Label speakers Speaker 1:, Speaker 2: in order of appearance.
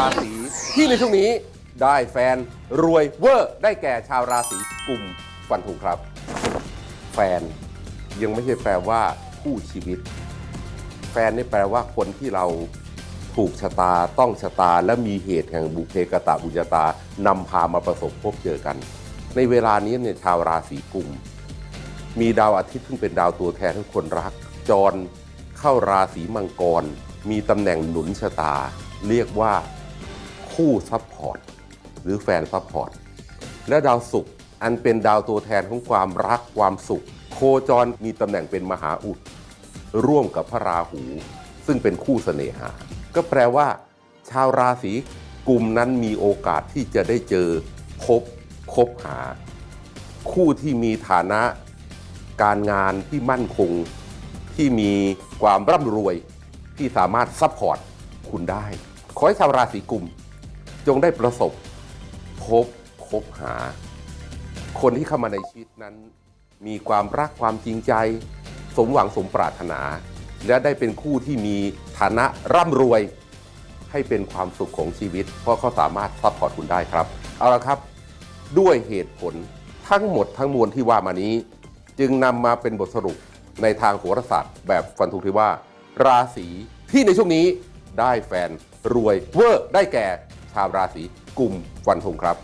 Speaker 1: ราศีที่ในช่วงนี้ได้แฟนรวยเวอร์ได้แก่ชาวราศีกุมฟันธงครับ แฟนยังไม่ใช่แปลว่าคู่ชีวิต แฟนนี่แปลว่าคนที่เราถูกชะตาต้องชะตาและมีเหตุแห่งบุพเพกตะบุญตานำพามาประสบพบเจอกัน ในเวลานี้เนี่ยชาวราศีกุม มีดาวอาทิตย์ซึ่งเป็นดาวตัวแทนของคนรัก จรเข้าราศีมังกร มีตำแหน่งหนุนชะตา เรียกว่า คู่ซัพพอร์ตหรือแฟนซัพพอร์ตและดาวศุกร์อันเป็นดาวตัวแทนของความรักความสุข โคจรมีตำแหน่งเป็นมหาอุด ร่วมกับพระราหู ซึ่งเป็นคู่เสน่หา ก็แปลว่า ชาวราศีกลุ่มนั้นมีโอกาสที่จะได้เจอพบคบหา คู่ที่มีฐานะ การงานที่มั่นคง ที่มีความร่ำรวยที่สามารถซัพพอร์ตคุณได้ ขอให้ชาวราศีกุม จงได้ประสบพบคบหา คนที่เข้ามาในชีวิตนั้น มีความรักความจริงใจ สมหวังสมปรารถนา และได้เป็นคู่ที่มีฐานะร่ำรวย ให้เป็นความสุขของชีวิต เพราะเขาสามารถซัพพอร์ตคุณได้ครับ เอาละครับ ด้วยเหตุผลทั้งหมดทั้งมวลที่ว่ามานี้ จึงนำมาเป็นบทสรุปในทางโหราศาสตร์แบบฟันธงที่ว่า ราศีที่ในช่วงนี้ได้แฟนรวยเวอร์ได้แก่ ชาวราศีกุมฟันธงครับ